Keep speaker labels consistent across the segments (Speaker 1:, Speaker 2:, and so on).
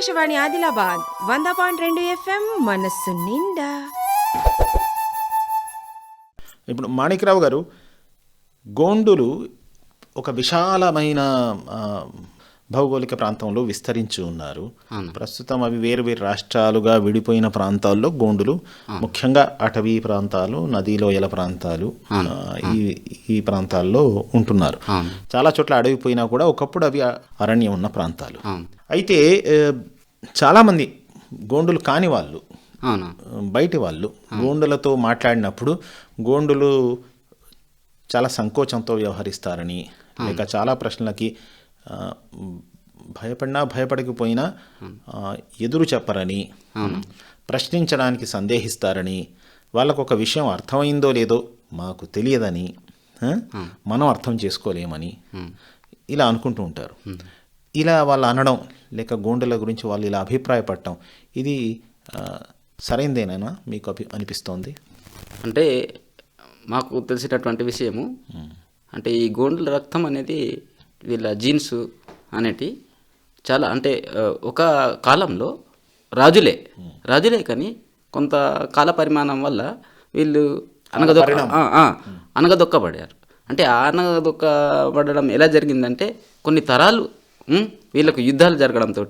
Speaker 1: ఆకాశవాణి ఆదిలాబాద్ వంద పాయింట్ రెండు ఎఫ్ఎం మనస్సు నిండా.
Speaker 2: ఇప్పుడు మాణిక్రావు గారు గోండులు ఒక విశాలమైన ఆ, భౌగోళిక ప్రాంతంలో విస్తరించి ఉన్నారు. ప్రస్తుతం అవి వేరు వేరు రాష్ట్రాలుగా విడిపోయిన ప్రాంతాల్లో గోండులు ముఖ్యంగా అటవీ ప్రాంతాలు నదీ లోయల ప్రాంతాలు ఈ ఈ ప్రాంతాల్లో ఉంటున్నారు. చాలా చోట్ల అడవి పోయినా కూడా ఒకప్పుడు అవి అరణ్యం ఉన్న ప్రాంతాలు. అయితే చాలామంది గోండులు కాని వాళ్ళు బయటి వాళ్ళు గోండులతో మాట్లాడినప్పుడు గోండులు చాలా సంకోచంతో వ్యవహరిస్తారని లేక చాలా ప్రశ్నలకి భయపడినా భయపడకపోయినా ఎదురు చెప్పరని ప్రశ్నించడానికి సందేహిస్తారని వాళ్ళకు ఒక విషయం అర్థమైందో లేదో మాకు తెలియదని మనం అర్థం చేసుకోలేమని ఇలా అనుకుంటూ ఉంటారు. ఇలా వాళ్ళు అనడం లేక గోండుల గురించి వాళ్ళు ఇలా అభిప్రాయపడటం ఇది సరైందేనా మీకు అభి అనిపిస్తోంది?
Speaker 3: అంటే మాకు తెలిసినటువంటి విషయము అంటే ఈ గోండుల రక్తం అనేది వీళ్ళ జీన్స్ అనేటి చాలా అంటే ఒక కాలంలో రాజులే. రాజులే కానీ కొంత కాల పరిమాణం వల్ల వీళ్ళు అనగదొక్క అనగదొక్కబడారు అంటే ఆ అనగదొక్కబడడం ఎలా జరిగిందంటే కొన్ని తరాలు వీళ్ళకు యుద్ధాలు జరగడంతో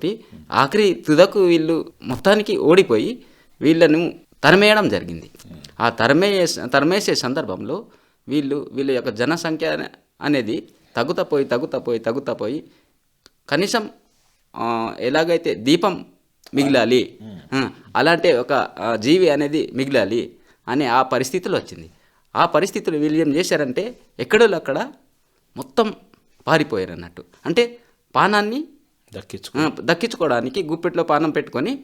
Speaker 3: ఆఖరి తుదకు వీళ్ళు మొత్తానికి ఓడిపోయి వీళ్ళను తరిమేయడం జరిగింది. ఆ తరిమే తరిమేసే సందర్భంలో వీళ్ళు వీళ్ళ యొక్క జనసంఖ్య అనేది తగ్గుతా పోయి తగ్గుతా పోయి తగ్గుతా పోయి కనీసం ఎలాగైతే దీపం మిగిలాలి అలాంటి ఒక జీవి అనేది మిగిలాలి అనే ఆ పరిస్థితులు వచ్చింది. ఆ పరిస్థితులు వీళ్ళు ఏం చేశారంటే ఎక్కడో అక్కడ మొత్తం పారిపోయారు అన్నట్టు అంటే పానాన్ని
Speaker 2: దక్కించు
Speaker 3: దక్కించుకోవడానికి గుప్పెట్లో పానం పెట్టుకొని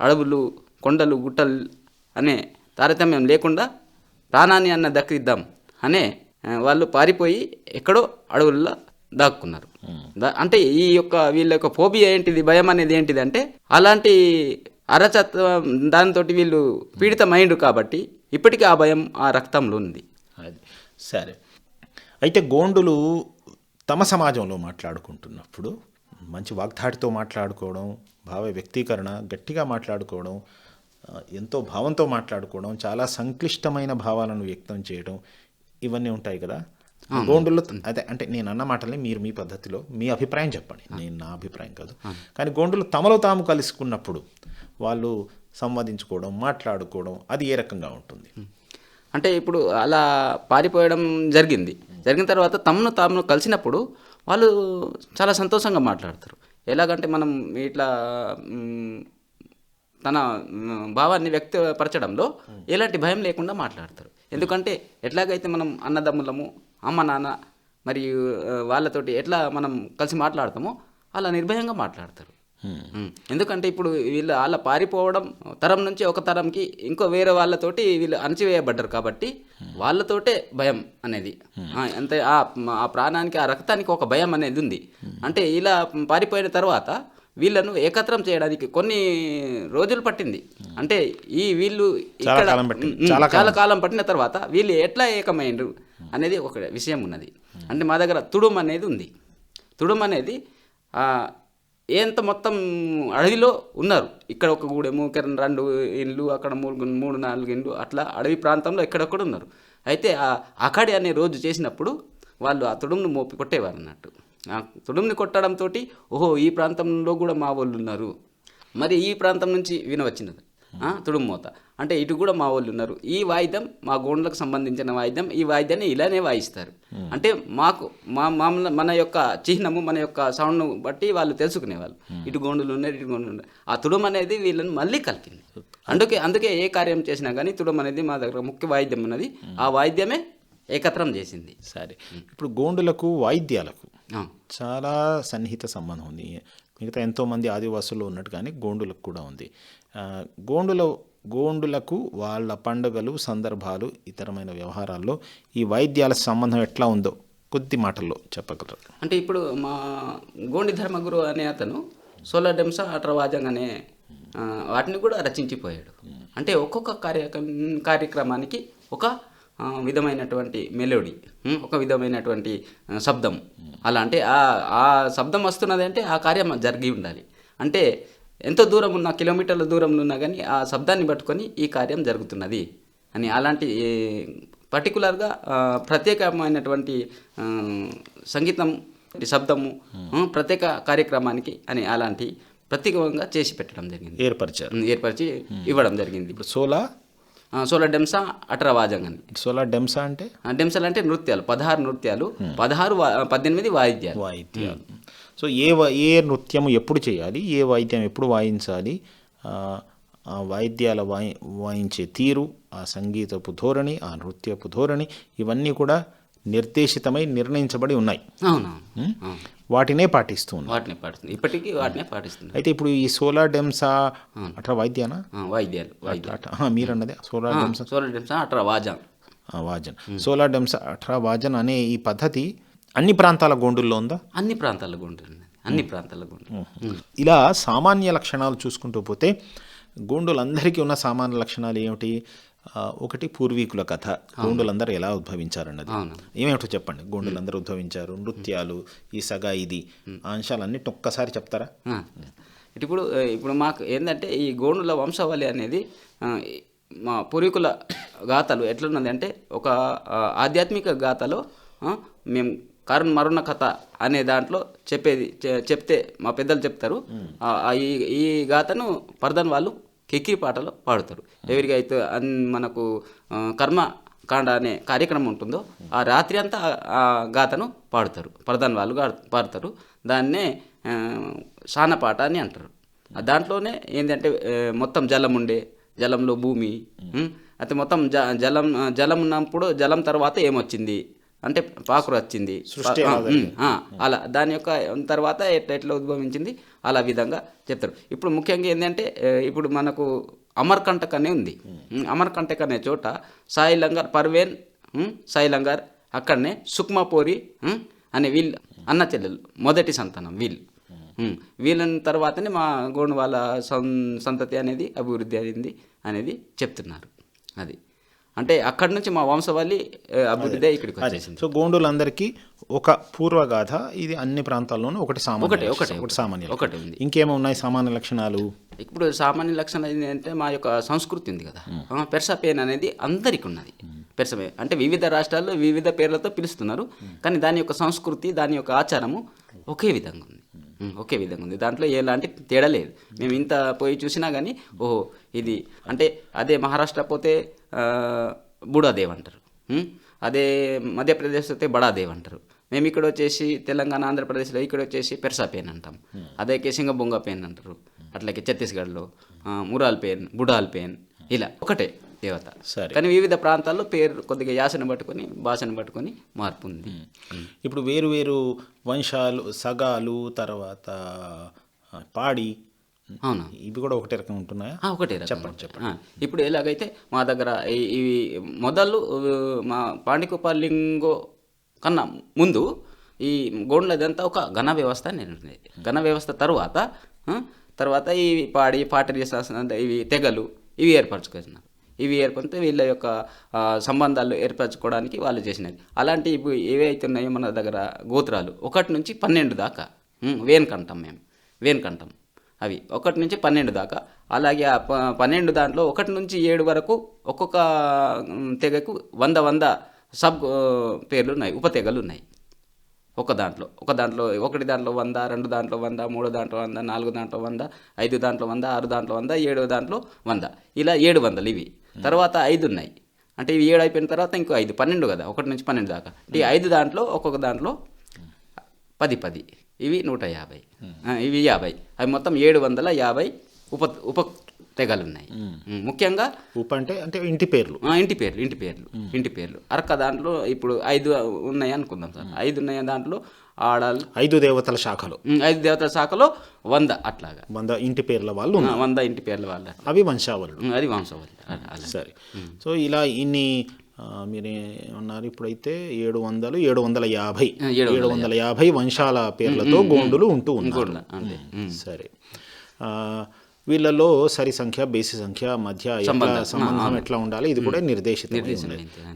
Speaker 3: అడవులు కొండలు గుట్టలు అనే తారతమ్యం లేకుండా ప్రాణాన్ని అన్న దక్కిద్దాం అనే వాళ్ళు పారిపోయి ఎక్కడో అడవుల్లో దాక్కున్నారు. దా- అంటే ఈ యొక్క వీళ్ళ యొక్క ఫోబియా ఏంటిది భయం అనేది ఏంటిది అంటే అలాంటి అరచత్వం దాంతో వీళ్ళు పీడితమైండు కాబట్టి ఇప్పటికీ ఆ భయం ఆ రక్తంలో ఉంది.
Speaker 2: అది సరే. అయితే గోండులు తమ సమాజంలో మాట్లాడుకుంటున్నప్పుడు మంచి వాగ్దాటితో మాట్లాడుకోవడం భావ వ్యక్తీకరణ గట్టిగా మాట్లాడుకోవడం ఎంతో భావంతో మాట్లాడుకోవడం చాలా సంక్లిష్టమైన భావాలను వ్యక్తం చేయడం ఇవన్నీ ఉంటాయి కదా. గోండులు అదే అంటే నేను అన్న మాటల్ని మీరు మీ పద్ధతిలో మీ అభిప్రాయం చెప్పండి. నేను నా అభిప్రాయం కాదు. కానీ గోండులు తమలో తాము కలుసుకున్నప్పుడు వాళ్ళు సంవాదించుకోవడం మాట్లాడుకోవడం అది ఏ రకంగా ఉంటుంది?
Speaker 3: అంటే ఇప్పుడు అలా పారిపోయడం జరిగింది. జరిగిన తర్వాత తమను తాము కలిసినప్పుడు వాళ్ళు చాలా సంతోషంగా మాట్లాడతారు. ఎలాగంటే మనం ఇట్లా తన భావాన్ని వ్యక్తపరచడంలో ఎలాంటి భయం లేకుండా మాట్లాడతారు. ఎందుకంటే ఎట్లాగైతే మనం అన్నదమ్ములము అమ్మ నాన్న మరియు వాళ్ళతోటి ఎట్లా మనం కలిసి మాట్లాడతామో అలా నిర్భయంగా మాట్లాడతారు. ఎందుకంటే ఇప్పుడు వీళ్ళు వాళ్ళ పారిపోవడం తరం నుంచి ఒక తరంకి ఇంకో వేరే వాళ్ళతోటి వీళ్ళు అణచివేయబడ్డారు కాబట్టి వాళ్ళతోటే భయం అనేది. అంతే ఆ ఆ ప్రాణానికి ఆ రక్తానికి ఒక భయం అనేది ఉంది. అంటే ఇలా పారిపోయిన తర్వాత వీళ్ళను ఏకత్రం చేయడానికి కొన్ని రోజులు పట్టింది. అంటే ఈ వీళ్ళు ఇక్కడ
Speaker 2: చాలా
Speaker 3: కాలం పట్టిన తర్వాత వీళ్ళు ఎట్లా ఏకమైండ్రు అనేది ఒక విషయం ఉన్నది. అంటే మా దగ్గర తుడుం అనేది ఉంది. తుడుం అనేది ఎంత మొత్తం అడవిలో ఉన్నారు. ఇక్కడ ఒక గూడెము ఇక్కడ రెండు ఇండ్లు అక్కడ మూడు మూడు నాలుగు ఇండ్లు అట్లా అడవి ప్రాంతంలో ఎక్కడొక్కడ ఉన్నారు. అయితే ఆ అకాడి అనే రోజు చేసినప్పుడు వాళ్ళు ఆ తుడుంను మోపి కొట్టేవారు అన్నట్టు ఆ తుడుంని కొట్టడంతో ఓహో ఈ ప్రాంతంలో కూడా మా వాళ్ళు ఉన్నారు. మరి ఈ ప్రాంతం నుంచి వినవచ్చినది ఆ, తుడుం మోత. అంటే ఇటు కూడా మా వాళ్ళు ఉన్నారు. ఈ వాయిద్యం మా గోండ్లకు సంబంధించిన వాయిద్యం. ఈ వాయిద్యాన్ని ఇలానే వాయిస్తారు. అంటే మాకు మా మామూలు మన యొక్క చిహ్నము మన యొక్క సౌండ్ను బట్టి వాళ్ళు తెలుసుకునేవాళ్ళు. ఇటు గోండులు ఉన్నారు ఇటు గోండులు ఉన్నారు. ఆ తుడుం అనేది వీళ్ళని మళ్ళీ కలిపింది. అందుకే అందుకే ఏ కార్యం చేసినా కానీ తుడుం అనేది మా దగ్గర ముఖ్య వాయిద్యం ఉన్నది. ఆ వాయిద్యమే ఏకత్రం చేసింది.
Speaker 2: సరే. ఇప్పుడు గోండులకు వాయిద్యాలకు చాలా సన్నిహిత సంబంధం ఉంది. మిగతా ఎంతోమంది ఆదివాసులు ఉన్నట్టు కానీ గోండులకు కూడా ఉంది. గోండుల గోండులకు వాళ్ళ పండుగలు సందర్భాలు ఇతరమైన వ్యవహారాల్లో ఈ వైద్యాల సంబంధం ఎట్లా ఉందో కొద్ది మాటల్లో చెప్పగలరు.
Speaker 3: అంటే ఇప్పుడు మా గోండి ధర్మగురు అనే అతను సోలార్ డెమ్సా అట్రవాజంగ్ అనే వాటిని కూడా రచించిపోయాడు. అంటే ఒక్కొక్క కార్య కార్యక్రమానికి ఒక విధమైనటువంటి మెలోడీ ఒక విధమైనటువంటి శబ్దం. అలా అంటే ఆ ఆ శబ్దం వస్తున్నది అంటే ఆ కార్యం జరిగి ఉండాలి. అంటే ఎంతో దూరం ఉన్న కిలోమీటర్ల దూరంలో ఉన్నా కానీ ఆ శబ్దాన్ని పట్టుకొని ఈ కార్యం జరుగుతున్నది అని అలాంటి పర్టికులర్గా ప్రత్యేకమైనటువంటి సంగీతం శబ్దము ప్రత్యేక కార్యక్రమానికి అని అలాంటి ప్రత్యేకంగా చేసి పెట్టడం జరిగింది.
Speaker 2: ఏర్పరిచారు.
Speaker 3: ఏర్పరిచి ఇవ్వడం జరిగింది.
Speaker 2: ఇప్పుడు సోలా
Speaker 3: ఆ, సోలార్ డెంసా అట్రా వాజంగని
Speaker 2: సోలా డెమ్సా అంటే?
Speaker 3: డెంసలు అంటే నృత్యాలు పదహారు నృత్యాలు పదహారు పద్దెనిమిది వాయిద్యాలు.
Speaker 2: వాయిద్యాలు. సో ఏ ఏ నృత్యం ఎప్పుడు చేయాలి? ఏ వాయిద్యం ఎప్పుడు వాయించాలి? ఆ వాయిద్యాల వాయి వాయించే తీరు ఆ సంగీతపు ధోరణి ఆ నృత్యపు ధోరణి ఇవన్నీ కూడా నిర్దేశితమై నిర్ణయించబడి ఉన్నాయి. వాటినే పాటిస్తూ ఉన్నాయి.
Speaker 3: వాటిని పాటిస్తుంది. ఇప్పటికీ వాటినే పాటిస్తుంది.
Speaker 2: అయితే ఇప్పుడు ఈ సోలా డెమ్సా అట్లా వాయిద్యానా
Speaker 3: ఆ, వాయిద్యాలు వాయిద్యాలు
Speaker 2: అట్లా. ఆ, మీరన్నదే. సోలా
Speaker 3: ఆ,
Speaker 2: డెమ్సా?
Speaker 3: సోలార్ డెంసా అట్రా వాజాం
Speaker 2: ఆ, వాజన్. సోలా డెమ్సా అట్రా వాజన్ అనే ఈ పద్ధతి అన్ని ప్రాంతాల గోండుల్లో ఉందా?
Speaker 3: అన్ని ప్రాంతాలకు ఉంటుంది అన్ని ప్రాంతాలకు ఉంటుంది
Speaker 2: ఇలా సామాన్య లక్షణాలు చూసుకుంటూ పోతే గోండులందరికీ ఉన్న సామాన్య లక్షణాలు ఏమిటి? ఒకటి పూర్వీకుల కథ. గోండులందరూ ఎలా ఉద్భవించారన్నది. ఏమేమిటో చెప్పండి. గోండులందరూ ఉద్భవించారు. నృత్యాలు ఈ సగా ఇది ఆ అంశాలన్నిటి ఒక్కసారి చెప్తారా?
Speaker 3: ఇప్పుడు ఇప్పుడు మాకు ఏంటంటే ఈ గోండుల వంశావళి అనేది మా పూర్వీకుల గాథలు ఎట్లున్నది అంటే ఒక ఆధ్యాత్మిక గాథలో మేము కరుణ్ మరుణ కథ అనే దాంట్లో చెప్పేది చెప్తే మా పెద్దలు చెప్తారు. ఈ ఈ గాథను పర్దన్ వాళ్ళు కిక్కిరి పాటలు పాడుతారు ఎవరికైతే మనకు కర్మ కాండ అనే కార్యక్రమం ఉంటుందో ఆ రాత్రి అంతా ఆ- గాథను పాడుతారు. ప్రధాన వాళ్ళు పాడతారు. దాన్నే సాన పాట అని అంటారు. దాంట్లోనే ఏంటంటే మొత్తం జలం ఉండే జలంలో భూమి అయితే మొత్తం జ జలం జలం ఉన్నప్పుడు జలం తర్వాత ఏమొచ్చింది? అంటే పాకురు వచ్చింది. అలా దాని యొక్క తర్వాత ఎట్లా ఎట్లా ఉద్భవించింది? అలా విధంగా చెప్తారు. ఇప్పుడు ముఖ్యంగా ఏంటంటే ఇప్పుడు మనకు అమర్కంటక్ అనే ఉంది. అమర్కంటక్ అనే చోట సాయి లంగర్ పర్వేన్ సాయి లంగర్ అక్కడనే సుక్మాపోరి అనే వీళ్ళు అన్న చెల్లెలు మొదటి సంతానం వీళ్ళు. వీళ్ళని తర్వాతనే మా గోండు వాళ్ళ సంతతి అనేది అభివృద్ధి అయింది అనేది చెప్తున్నారు. అది. అంటే అక్కడి నుంచి మా వంశవల్లి అభివృద్ధి ఇక్కడికి వచ్చేసింది.
Speaker 2: సో గోండులందరికీ ఒక పూర్వగాథ ఇది అన్ని ప్రాంతాల్లోనూ ఒకటి సామాన్య
Speaker 3: ఒకటే, ఒకటే,
Speaker 2: ఒకటి సామాన్య
Speaker 3: ఒకటే ఉంది.
Speaker 2: ఇంకేమో ఉన్నాయి సామాన్య లక్షణాలు?
Speaker 3: ఇప్పుడు సామాన్య లక్షణం ఏంటంటే మా యొక్క సంస్కృతి ఉంది కదా. ఆ, పెర్సా పేన్ అనేది అందరికి ఉన్నది. పెర్సా పేన్ అంటే వివిధ రాష్ట్రాల్లో వివిధ పేర్లతో పిలుస్తున్నారు. కానీ దాని యొక్క సంస్కృతి దాని యొక్క ఆచారము ఒకే విధంగా ఉంది. ఒకే విధంగా ఉంది. దాంట్లో ఎలాంటి తేడా లేదు. మేము ఇంత పోయి చూసినా కానీ ఓహో ఇది అంటే అదే మహారాష్ట్ర పోతే బూడాదేవ్ అంటారు? అదే మధ్యప్రదేశ్ అయితే బడాదేవ్ అంటారు. మేము ఇక్కడ వచ్చేసి తెలంగాణ ఆంధ్రప్రదేశ్లో ఇక్కడ వచ్చేసి పెర్సా పేన్ అంటాం. అదే సింగబొంగ పేన్ అంటారు. అట్లాగే ఛత్తీస్గఢ్లో మురాల్ పేన్ బుడాల్ పేన్ ఇలా ఒకటే దేవత.
Speaker 2: సరే.
Speaker 3: కానీ వివిధ ప్రాంతాల్లో పేరు కొద్దిగా యాసను పట్టుకొని భాషను పట్టుకొని మార్పు ఉంది.
Speaker 2: ఇప్పుడు వేరు వేరు వంశాలు సగాలు తర్వాత పాడి
Speaker 3: అవునా?
Speaker 2: ఇవి కూడా ఒకటే రకం ఉంటున్నాయా?
Speaker 3: ఒకటే రకం. ఆ, ఇప్పుడు ఎలాగైతే మా దగ్గర ఇవి మొదలు మా పాండికుపల్లింగో కన్నా ముందు ఈ గోండ్లదంతా ఒక ఘన వ్యవస్థ ఉండేది. ఘన వ్యవస్థ తర్వాత తర్వాత ఈ పాడి పాటరీ ఇవి తెగలు ఇవి ఏర్పరచుకున్నారు. ఇవి ఏర్పడితే వీళ్ళ యొక్క సంబంధాలు ఏర్పరచుకోవడానికి వాళ్ళు చేసినది అలాంటి ఇవి ఏవైతే ఉన్నాయో మన దగ్గర గోత్రాలు ఒకటి నుంచి పన్నెండు దాకా వేన్కంటాం మేము వేన్కంటాం అవి ఒకటి నుంచి పన్నెండు దాకా. అలాగే ఆ పన్నెండు దాంట్లో ఒకటి నుంచి ఏడు వరకు ఒక్కొక్క తెగకు వంద వంద సబ్ పేర్లు ఉన్నాయి ఉపతెగలు ఉన్నాయి ఒక దాంట్లో ఒక దాంట్లో ఒకటి దాంట్లో వంద రెండు దాంట్లో వంద మూడు దాంట్లో వంద నాలుగు దాంట్లో వంద ఐదు దాంట్లో వంద ఆరు దాంట్లో వంద ఏడు దాంట్లో వంద. ఇలా ఏడు వందలు ఇవి. తర్వాత ఐదు ఉన్నాయి. అంటే ఇవి ఏడు అయిపోయిన తర్వాత ఇంకో ఐదు పన్నెండు కదా ఒకటి నుంచి పన్నెండు దాకా. ఈ ఐదు దాంట్లో ఒక్కొక్క దాంట్లో పది పది. ఇవి నూట యాభై. ఆ, ఇవి యాభై. అవి మొత్తం ఏడు వందల యాభై ఉప ఉప తెగలు ఉన్నాయి ముఖ్యంగా
Speaker 2: ఉప అంటే అంటే ఇంటి పేర్లు.
Speaker 3: ఆ, ఇంటి పేర్లు ఇంటి పేర్లు ఇంటి పేర్లు. అరక దాంట్లో ఇప్పుడు ఐదు ఉన్నాయి అనుకుందాం సార్. ఐదు ఉన్నాయి దాంట్లో ఆడాలు.
Speaker 2: ఐదు దేవతల శాఖలు.
Speaker 3: ఐదు దేవతల శాఖలో వంద అట్లాగా.
Speaker 2: వంద ఇంటి పేర్ల వాళ్ళు.
Speaker 3: వంద ఇంటి పేర్ల వాళ్ళ
Speaker 2: అవి వంశావళులు.
Speaker 3: అది అలా.
Speaker 2: సరే. సో ఇలా ఇన్ని మీరు ఏమన్నారు ఇప్పుడైతే ఏడు వందలు ఏడు వందల యాభై
Speaker 3: ఏడు
Speaker 2: వందల యాభై వంశాల పేర్లతో గోండులు ఉంటూ ఉన్నారు. సరే. ఆ, వీళ్ళలో సరి సంఖ్య బేసి సంఖ్య మధ్య
Speaker 3: సంబంధం.
Speaker 2: ఎట్లా ఉండాలి? ఇది కూడా నిర్దేశితం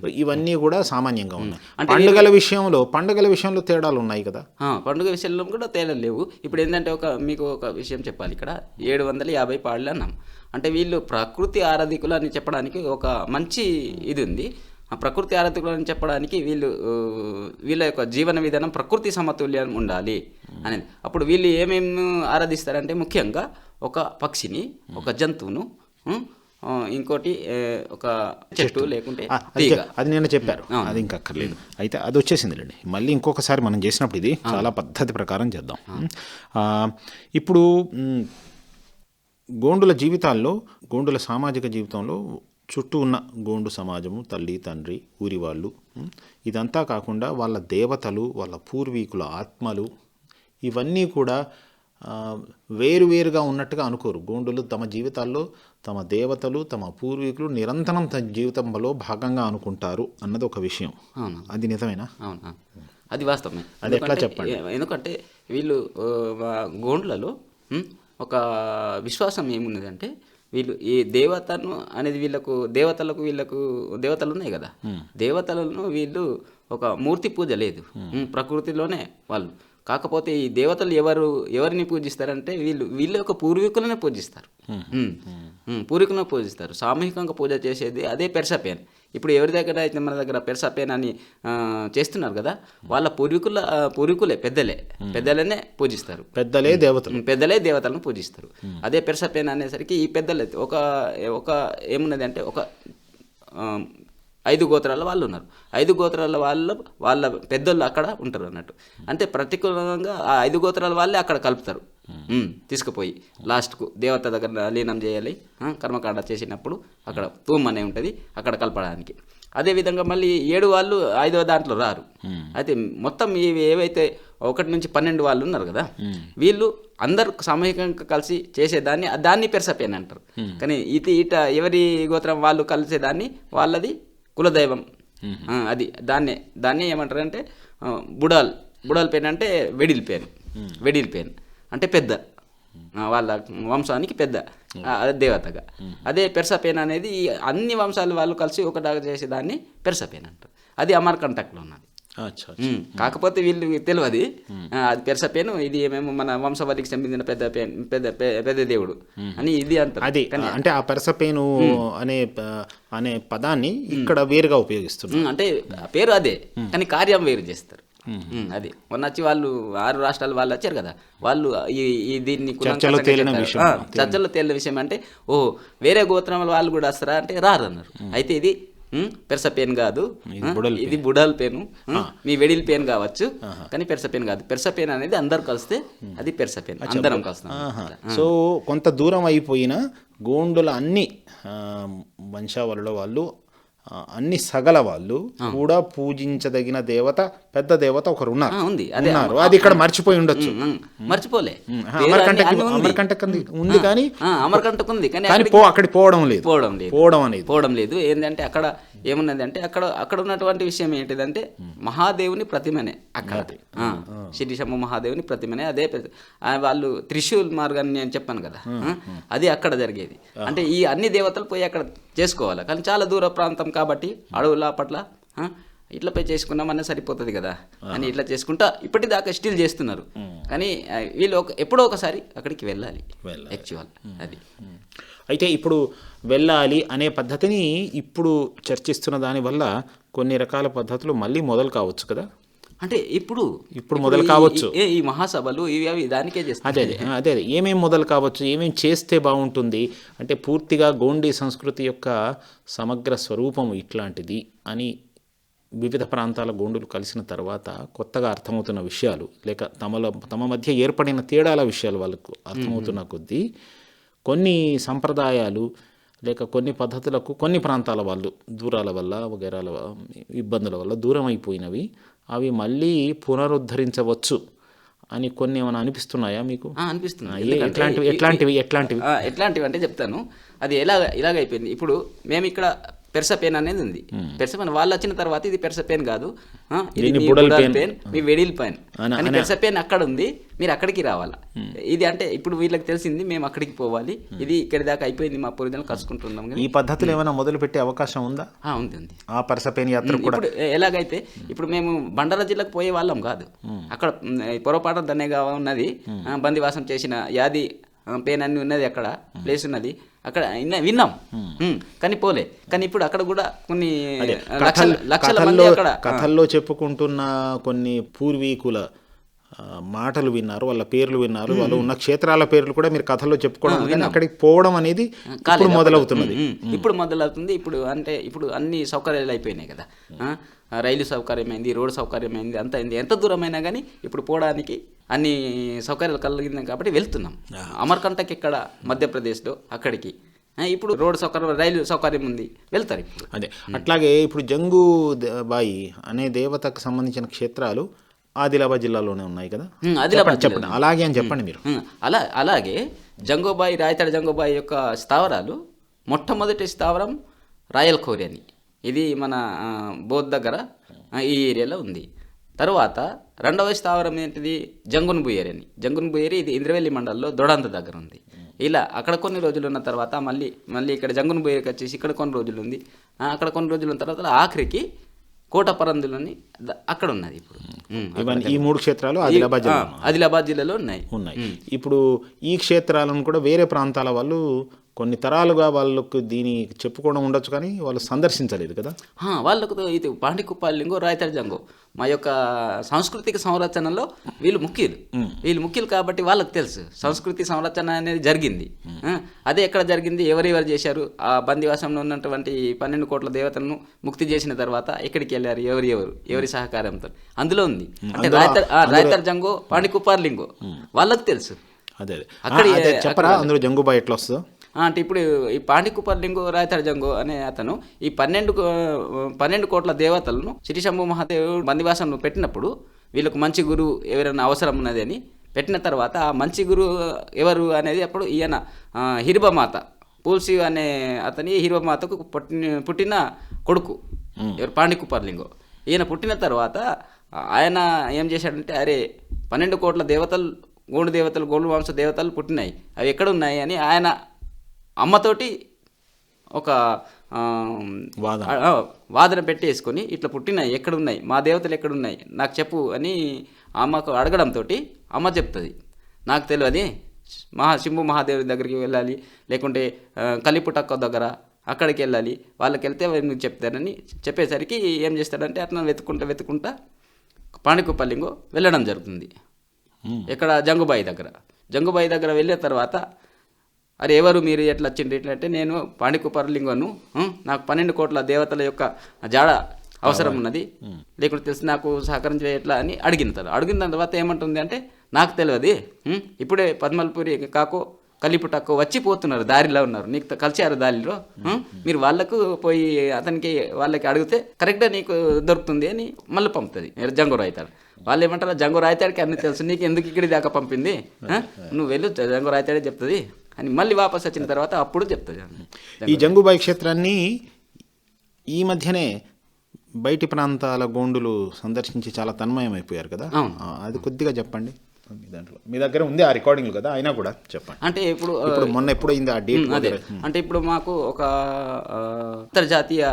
Speaker 2: ఇవన్నీ కూడా సామాన్యంగా ఉన్నాయి. పండుగల విషయంలో పండుగల విషయంలో తేడాలు ఉన్నాయి కదా?
Speaker 3: పండుగ విషయంలో కూడా తేడా లేవు. ఇప్పుడు ఏంటంటే ఒక మీకు ఒక విషయం చెప్పాలి ఇక్కడ. ఏడు వందల యాభై పాళ్ళు అన్నాం. అంటే వీళ్ళు ప్రకృతి ఆరాధికులు అని చెప్పడానికి ఒక మంచి ఇది ఉంది. ప్రకృతి ఆరాధికులు అని చెప్పడానికి వీళ్ళు వీళ్ళ యొక్క జీవన విధానం ప్రకృతి సమతుల్యం ఉండాలి అనేది. అప్పుడు వీళ్ళు ఏమేమి ఆరాధిస్తారంటే ముఖ్యంగా ఒక పక్షిని ఒక జంతువును ఇంకోటి ఒక చెట్టు లేకుంటే
Speaker 2: అది నేను చెప్పారు. అది ఇంకా అక్కర్లేదు. అయితే అది వచ్చేసిందిలేండి. మళ్ళీ ఇంకొకసారి మనం చేసినప్పుడు ఇది చాలా పద్ధతి ప్రకారం చేద్దాం. ఇప్పుడు గోండుల జీవితాల్లో గోండుల సామాజిక జీవితంలో చుట్టూ ఉన్న గోండు సమాజము తల్లి తండ్రి ఊరి వాళ్ళు ఇదంతా కాకుండా వాళ్ళ దేవతలు వాళ్ళ పూర్వీకుల ఆత్మలు ఇవన్నీ కూడా వేరువేరుగా ఉన్నట్టుగా అనుకోరు. గోండులు తమ జీవితాల్లో తమ దేవతలు తమ పూర్వీకులు నిరంతరం తమ జీవితంలో భాగంగా అనుకుంటారు అన్నది ఒక విషయం.
Speaker 3: అవును.
Speaker 2: అది నిజమేనా?
Speaker 3: అవునా అది వాస్తవమే.
Speaker 2: అది ఎట్లా చెప్పండి?
Speaker 3: ఎందుకంటే వీళ్ళు గోండ్లలో ఒక విశ్వాసం ఏమున్నదంటే వీళ్ళు ఈ దేవతను అనేది వీళ్ళకు దేవతలకు వీళ్ళకు దేవతలు ఉన్నాయి కదా. దేవతలను వీళ్ళు ఒక మూర్తి పూజ లేదు. ప్రకృతిలోనే వాళ్ళు. కాకపోతే ఈ దేవతలు ఎవరు ఎవరిని పూజిస్తారంటే వీళ్ళు వీళ్ళ యొక్క పూర్వీకులనే పూజిస్తారు. పూర్వీకులను పూజిస్తారు. సామూహికంగా పూజ చేసేది అదే పెర్సపేన్. ఇప్పుడు ఎవరి దగ్గర అయితే మన దగ్గర పెర్సపేన్ అని చేస్తున్నారు కదా వాళ్ళ పూర్వీకుల పూర్వీకులే పెద్దలే. పెద్దలనే పూజిస్తారు.
Speaker 2: పెద్దలే దేవతలు.
Speaker 3: పెద్దలే దేవతలను పూజిస్తారు. అదే పెర్సపేన్ అనేసరికి ఈ పెద్దలే. ఒక ఒక ఏమున్నది అంటే ఒక ఐదు గోత్రాల వాళ్ళు ఉన్నారు. ఐదు గోత్రాల వాళ్ళు వాళ్ళ పెద్దోళ్ళు అక్కడ ఉంటారు అన్నట్టు. అంటే ప్రతికూలంగా ఆ ఐదు గోత్రాల వాళ్ళే అక్కడ కలుపుతారు. ఉం, తీసుకుపోయి లాస్ట్కు దేవత దగ్గర లీనం చేయాలి. కర్మకాండ చేసినప్పుడు అక్కడ తూమ్ అనే ఉంటుంది అక్కడ కలపడానికి. అదేవిధంగా మళ్ళీ ఏడు వాళ్ళు ఐదో దాంట్లో రారు. అయితే మొత్తం ఇవి ఏవైతే ఒకటి నుంచి పన్నెండు వాళ్ళు ఉన్నారు కదా వీళ్ళు అందరు సామూహికంగా కలిసి చేసేదాన్ని దాన్ని పెరసపేన్ అంటారు. కానీ ఇటు ఇట ఎవరి గోత్రం వాళ్ళు కలిసేదాన్ని వాళ్ళది కులదైవం. అది దాన్నే దాన్ని ఏమంటారు అంటే బుడాల్. బుడాల్ పేన్ అంటే వెడిల్ పేన్ వెడిల్ పేన్ అంటే పెద్ద. వాళ్ళ వంశానికి పెద్ద. అదే దేవతగా. అదే పెర్సపేన్ అనేది అన్ని వంశాల వాళ్ళు కలిసి ఒకటాగా చేసేదాన్ని పెర్సపేన్ అంటారు. అది అమర్కంటక్లో ఉన్నది. కాకపోతే వీళ్ళు తెలియదు అది పెరసపేను ఇది ఏమేమో మన వంశవల్లికి సంబంధించిన పెద్ద పెద్ద పెద్ద దేవుడు. అని ఇది
Speaker 2: అది అంటే ఆ పెరసపేను అనే ప- అనే పదాన్ని ఇక్కడ వేరుగా ఉపయోగిస్తున్నారు.
Speaker 3: అంటే పేరు అదే కానీ కార్యం వేరు చేస్తారు. అది. మొన్న వచ్చి వాళ్ళు ఆరు రాష్ట్రాల వాళ్ళు వచ్చారు కదా వాళ్ళు ఈ దీన్ని
Speaker 2: చర్చలో తేలిన. విషయం.
Speaker 3: అంటే ఓ వేరే గోత్రం వాళ్ళు కూడా వస్తారా అంటే రారు అన్నారు అయితే ఇది పెరస పేన్ కాదు.
Speaker 2: ఇది బుడల్
Speaker 3: ఇది బుడల్ పేను ఉమ్, మీ వెడిల్ పేన్ కావచ్చు కానీ పెరస పేన్ కాదు. పెరస పేన్ అనేది అందరు కలిస్తే అది పెరస పేన్ అందరం కలుస్తాం.
Speaker 2: సో కొంత దూరం అయిపోయిన గోండుల అన్ని వంశావళిలో వాళ్ళు అన్ని సగల వాళ్ళు కూడా పూజించదగిన దేవత పెద్ద దేవత ఒకరు ఉన్నారు
Speaker 3: ఉంది. అదే.
Speaker 2: ఉన్నారు. అది ఇక్కడ మర్చిపోయి ఉండొచ్చు.
Speaker 3: మర్చిపోలే.
Speaker 2: అమరకంటక
Speaker 3: ఉంది.
Speaker 2: కానీ
Speaker 3: అమరకంటకు ఉంది. కానీ అక్కడికి
Speaker 2: పోవడం లేదు.
Speaker 3: పోవడం లేదు.
Speaker 2: పోవడం అనేది.
Speaker 3: పోవడం లేదు. ఏంటంటే అక్కడ ఏమున్నది అంటే అక్కడ అక్కడ ఉన్నటువంటి విషయం ఏంటిదంటే మహాదేవుని ప్రతిమనే అక్కడ. శిరీషమ్మ మహాదేవుని ప్రతిమనే. అదే వాళ్ళు త్రిశూల్ మార్గాన్ని నేను చెప్పాను కదా. అది అక్కడ జరిగేది. అంటే ఈ అన్ని దేవతలు పోయి అక్కడ చేసుకోవాలి? కానీ చాలా దూర ప్రాంతం కాబట్టి అడవుల పట్ల ఇట్లా పోయి చేసుకున్నామన్నా సరిపోతుంది కదా అని ఇట్లా చేసుకుంటా ఇప్పటిదాకా స్టిల్ చేస్తున్నారు. కానీ వీళ్ళు ఒక ఎప్పుడో ఒకసారి అక్కడికి వెళ్ళాలి. యాక్చువల్ అది.
Speaker 2: అయితే ఇప్పుడు వెళ్ళాలి అనే పద్ధతిని ఇప్పుడు చర్చిస్తున్న దానివల్ల కొన్ని రకాల పద్ధతులు మళ్ళీ మొదలు కావచ్చు కదా?
Speaker 3: అంటే ఇప్పుడు
Speaker 2: ఇప్పుడు మొదలు కావచ్చు.
Speaker 3: ఈ- ఈ మహాసభలు ఇవి అవి దానికే చేస్తాయి.
Speaker 2: అదే అదే అదే అదే. ఏమేం మొదలు కావచ్చు ఏమేం చేస్తే బాగుంటుంది అంటే పూర్తిగా గోండీ సంస్కృతి యొక్క సమగ్ర స్వరూపం ఇట్లాంటిది అని వివిధ ప్రాంతాల గోండులు కలిసిన తర్వాత కొత్తగా అర్థమవుతున్న విషయాలు లేక తమలో తమ మధ్య ఏర్పడిన తేడాల విషయాలు వాళ్ళకు అర్థమవుతున్న కొద్దీ కొన్ని సంప్రదాయాలు లేక కొన్ని పద్ధతులకు కొన్ని ప్రాంతాల వాళ్ళు దూరాల వల్ల వగైరాల ఇబ్బందుల వల్ల దూరం అయిపోయినవి అవి మళ్ళీ పునరుద్ధరించవచ్చు అని కొన్ని ఏమైనా అనిపిస్తున్నాయా మీకు?
Speaker 3: ఎందుకంటే
Speaker 2: ఎట్లాంటివి ఎట్లాంటివి ఎట్లాంటివి?
Speaker 3: అంటే చెప్తాను. అది ఎలాగ ఇలాగైపోయింది ఇప్పుడు మేము ఇక్కడ పెర్సపెన్ అనేది ఉంది. పెర్సపెన్ వాళ్ళు వచ్చిన తర్వాత ఇది పెర్సపెన్ కాదు. ఇది
Speaker 2: దీన్ని
Speaker 3: మీ వెడిల్ పెన్
Speaker 2: అన-
Speaker 3: కానీ పెర్సపెన్ అక్కడ ఉంది మీరు అక్కడికి రావాలా? ఇది అంటే ఇప్పుడు వీళ్ళకి తెలిసింది మేము అక్కడికి పోవాలి. ఇది ఇక్కడి దాకా అయిపోయింది మా పూర్వజనం కలుసుకుంటున్నాం
Speaker 2: ఈ పద్ధతిలో ఏమైనా మొదలు పెట్టే అవకాశం ఉందా?
Speaker 3: ఉంది ఉంది.
Speaker 2: ఆ పరసపేని యాత్ర కూడా?
Speaker 3: ఎలాగైతే ఇప్పుడు మేము బండారా జిల్లాకు పోయే వాళ్ళం కాదు. అక్కడ పొరపాటు దనేగా ఉన్నది. బందివాసం చేసిన యాది పేన్ అన్ని ఉన్నది అక్కడ ప్లేస్ ఉన్నది. అక్కడ విన్నాం. కానీ పోలే. కానీ ఇప్పుడు అక్కడ కూడా కొన్ని లక్షల మంది
Speaker 2: కథల్లో
Speaker 3: అక్కడ
Speaker 2: కథల్లో చెప్పుకుంటున్న కొన్ని పూర్వీకుల మాటలు విన్నారు వాళ్ళ పేర్లు విన్నారు వాళ్ళు ఉన్న క్షేత్రాల పేర్లు కూడా మీరు కథల్లో చెప్పుకోవడం కానీ అక్కడికి పోవడం అనేది ఇప్పుడు. మొదలవుతున్నది.
Speaker 3: ఉమ్. ఇప్పుడు మొదలవుతుంది. ఇప్పుడు అంటే ఇప్పుడు అన్ని సౌకర్యాలు అయిపోయినాయి కదా. రైలు సౌకర్యమైంది రోడ్డు సౌకర్యమైంది అంత అయింది. ఎంత దూరమైనా కానీ ఇప్పుడు పోవడానికి అన్ని సౌకర్యాలు కలిగింది కాబట్టి వెళ్తున్నాం. అమర్కంటకి ఇక్కడ మధ్యప్రదేశ్లో అక్కడికి. ఇప్పుడు రోడ్డు సౌకర్యం రైలు సౌకర్యం ఉంది. వెళ్తారు
Speaker 2: అదే. అట్లాగే ఇప్పుడు జంగు ద- బాయి అనే దేవతకు సంబంధించిన క్షేత్రాలు ఆదిలాబాద్ జిల్లాలోనే ఉన్నాయి కదా?
Speaker 3: ఆదిలాబాద్
Speaker 2: చెప్పండి, అలాగే అని చెప్పండి మీరు.
Speaker 3: అలా అలాగే జంగోబాయి రాయతాడ జంగోబాయి యొక్క స్థావరాలు మొట్టమొదటి స్థావరం రాయల్ ఖోరి అని. ఇది మన బోధ్ దగ్గర ఈ ఏరియాలో ఉంది. తరువాత రెండవ స్థావరం ఏంటిది? జంగున్ బుయేరి అని. జంగున్ బుయేరి ఇది ఇంద్రవెల్లి మండలంలో దొడంత దగ్గర ఉంది. ఇలా అక్కడ కొన్ని రోజులు ఉన్న తర్వాత మళ్ళీ మళ్ళీ ఇక్కడ జంగున్ బుయేరికి వచ్చేసి ఇక్కడ కొన్ని రోజులు ఉంది. అక్కడ కొన్ని రోజులు ఉన్న తర్వాత ఆఖరికి కోటపరందులని అక్కడ ఉన్నది ఇప్పుడు.
Speaker 2: ఇవన్నీ ఈ మూడు క్షేత్రాలు ఆదిలాబాద్
Speaker 3: ఆదిలాబాద్ జిల్లాలో ఉన్నాయి.
Speaker 2: ఉన్నాయి. ఇప్పుడు ఈ క్షేత్రాలను కూడా వేరే ప్రాంతాల వాళ్ళు కొన్ని తరాలుగా వాళ్ళకు దీని చెప్పుకోవడం ఉండొచ్చు కానీ వాళ్ళు సందర్శించలేదు కదా?
Speaker 3: వాళ్ళకు ఇది పాండికుప్పాలింగో రాయతడ జంగో. మా యొక్క సాంస్కృతిక సంరచనలో వీళ్ళు ముఖ్యులు. వీళ్ళు ముఖ్యులు కాబట్టి వాళ్ళకి తెలుసు. సంస్కృతి సంరచన అనేది జరిగింది. అదే ఎక్కడ జరిగింది ఎవరెవరు చేశారు ఆ బందివాసంలో ఉన్నటువంటి పన్నెండు కోట్ల దేవతలను ముక్తి చేసిన తర్వాత ఎక్కడికి వెళ్ళారు ఎవరు ఎవరు ఎవరి సహకారంతో. అందులో ఉంది. అంటే రాయతర్ రాయతర్ జంగో పాండికుప్పార్లింగో వాళ్ళకి తెలుసు.
Speaker 2: అదే అదే.
Speaker 3: అక్కడ
Speaker 2: చెప్పరా? అందులో జంగుబాయి ఎట్లా వస్తుందో?
Speaker 3: అంటే ఇప్పుడు ఈ పాండికుపర్లింగు రాయతరజంగు అనే అతను ఈ పన్నెండు పన్నెండు కోట్ల దేవతలను శ్రీశంభు మహాదేవుడు బందివాసంలో పెట్టినప్పుడు వీళ్ళకు మంచి గురువు ఎవరైనా అవసరం ఉన్నది అని పెట్టిన తర్వాత ఆ మంచి గురువు ఎవరు అనేది అప్పుడు ఈయన హిరిబమాత పూల్సి అనే అతని హిరిబమాతకు పుట్టిన పుట్టిన కొడుకు. ఎవరు? పాండికుపర్లింగో ఈయన పుట్టిన తర్వాత ఆయన ఏం చేశాడంటే అరే పన్నెండు కోట్ల దేవతలు గోండు దేవతలు గోండు వంశ దేవతలు పుట్టినాయి. అవి ఎక్కడ ఉన్నాయి అని ఆయన అమ్మతోటి ఒక
Speaker 2: వాదన.
Speaker 3: పెట్టేసుకొని ఇట్లా పుట్టినాయి ఎక్కడున్నాయి మా దేవతలు ఎక్కడున్నాయి నాకు చెప్పు అని అమ్మకు అడగడంతో అమ్మ చెప్తుంది. నాకు తెలియదు మహా శంభు మహాదేవుడి దగ్గరికి వెళ్ళాలి లేకుంటే కలిపుటక్క దగ్గర అక్కడికి వెళ్ళాలి వాళ్ళకి వెళ్తే నువ్వు చెప్తానని చెప్పేసరికి ఏం చేస్తాడంటే అట్లా వెతుకుంటా వెతుకుంటా పాండికుపల్లింగో వెళ్ళడం జరుగుతుంది. ఇక్కడ జంగుబాయి దగ్గర. జంగుబాయి దగ్గర వెళ్ళిన తర్వాత అరే ఎవరు మీరు ఎట్లా వచ్చిండ్రు? ఇట్లా అంటే నేను పాండికుపర్లింగను ఉం, నాకు పన్నెండు కోట్ల దేవతల యొక్క జాడ అవసరం ఉన్నది. లేకుంటే తెలిసి నాకు సహకరించే ఎట్లా అని అడిగిన తర్వాత అడిగిన తర్వాత ఏమంటుంది అంటే నాకు తెలియదు ఇప్పుడే పద్మల్పూరి కాకో కలిపుటక్కో వచ్చి పోతున్నారు దారిలో ఉన్నారు. నీకు కలిసారు దారిలో మీరు వాళ్ళకు పోయి అతనికి వాళ్ళకి అడిగితే కరెక్ట్గా నీకు దొరుకుతుంది అని మళ్ళీ పంపుతుంది. జంగు రాయితాడు. వాళ్ళు ఏమంటారు జంగు రాయితాడికి అన్ని తెలుసు నీకు ఎందుకు ఇక్కడి దాకా పంపింది? నువ్వు వెళ్ళు జంగు రాయితాడే చెప్తుంది. అని మళ్ళీ వాపస్ వచ్చిన తర్వాత అప్పుడు చెప్తుంది
Speaker 2: ఈ జంగుబాయి క్షేత్రాన్ని ఈ మధ్యనే బయటి ప్రాంతాల గోండులు సందర్శించి చాలా తన్మయమైపోయారు కదా? అది కొద్దిగా చెప్పండి. మీ దాంట్లో. మీ దగ్గర ఉంది ఆ రికార్డింగ్లు కదా? అయినా కూడా చెప్పండి.
Speaker 3: అంటే ఇప్పుడు
Speaker 2: మొన్న ఎప్పుడు అయింది ఆ డేట్
Speaker 3: అదే. అంటే ఇప్పుడు మాకు ఒక అంతర్జాతీయ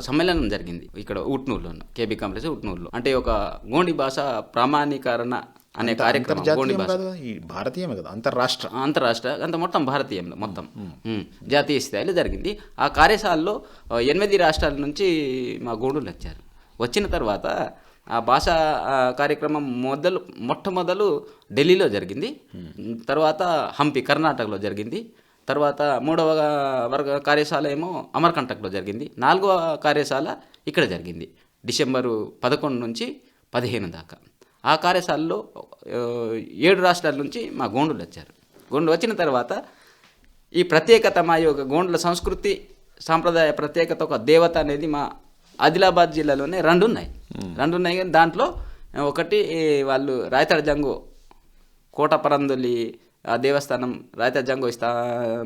Speaker 3: సమ్మేళనం జరిగింది ఇక్కడ ఉట్నూరులో కేబీ కాంప్లెక్స్ ఉట్నూరులో అంటే ఒక గోండి భాష ప్రామాణీకరణ అనే కార్యక్రమం
Speaker 2: ఈ భారతీయమే కదా? అంతర్రాష్ట్ర.
Speaker 3: అంతరాష్ట్ర అంత మొత్తం భారతీయంలో మొత్తం. జాతీయ స్థాయిలో జరిగింది. ఆ కార్యశాలలో ఎనిమిది రాష్ట్రాల నుంచి మా గోండులు వచ్చారు. వచ్చిన తర్వాత ఆ భాష కార్యక్రమం మొదలు మొట్టమొదలు ఢిల్లీలో జరిగింది. తర్వాత హంపి కర్ణాటకలో జరిగింది. తర్వాత మూడవ వర్గ కార్యశాల ఏమో అమర్కంటక్లో జరిగింది. నాలుగవ కార్యశాల ఇక్కడ జరిగింది. డిసెంబరు పదకొండు నుంచి పదిహేను దాకా. ఆ కార్యశాలలో ఏడు రాష్ట్రాల నుంచి మా గోండులు వచ్చారు. గోండు వచ్చిన తర్వాత ఈ ప్రత్యేకత మా యొక్క గోండ్ల సంస్కృతి సాంప్రదాయ ప్రత్యేకత ఒక దేవత అనేది మా ఆదిలాబాద్ జిల్లాలోనే రెండు ఉన్నాయి. రెండు ఉన్నాయి కానీ దాంట్లో ఒకటి వాళ్ళు రాయతడ జంగు కోట పరందులి ఆ దేవస్థానం రాయత జంగో స్థా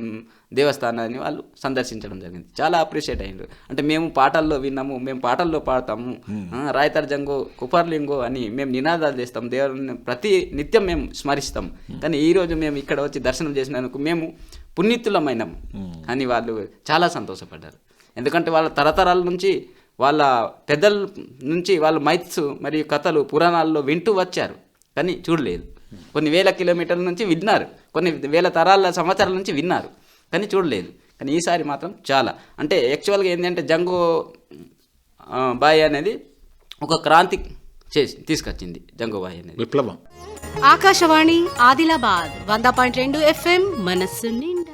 Speaker 3: దేవస్థానాన్ని వాళ్ళు సందర్శించడం జరిగింది. చాలా అప్రిషియేట్ అయ్యారు అంటే మేము పాటల్లో విన్నాము మేము పాటల్లో పాడతాము. ఆ, రాయతర్ జంగో కుపర్లింగో అని మేము నినాదాలు చేస్తాం. దేవుని ప్రతి నిత్యం మేము స్మరిస్తాం. కానీ ఈ రోజు మేము ఇక్కడ వచ్చి దర్శనం చేసినందుకు మేము పుణ్యతులమైనాం. అని వాళ్ళు చాలా సంతోషపడ్డారు. ఎందుకంటే వాళ్ళ తరతరాల నుంచి వాళ్ళ పెద్దల నుంచి వాళ్ళ మైత్స్ మరియు కథలు పురాణాల్లో వింటూ వచ్చారు. కానీ చూడలేదు. కొన్ని వేల కిలోమీటర్ల నుంచి విన్నారు. కొన్ని వేల తరాల సంవత్సరాల నుంచి విన్నారు. కానీ చూడలేదు. కానీ ఈసారి మాత్రం చాలా. అంటే యాక్చువల్గా ఏంటంటే జంగో బాయ్ అనేది ఒక క్రాంతి చేసి తీసుకొచ్చింది జంగో బాయ్ అనేది.
Speaker 2: విప్లవం.
Speaker 4: ఆకాశవాణి ఆదిలాబాద్ వంద పాయింట్ రెండు ఎఫ్ఎం మనస్సు నిండా.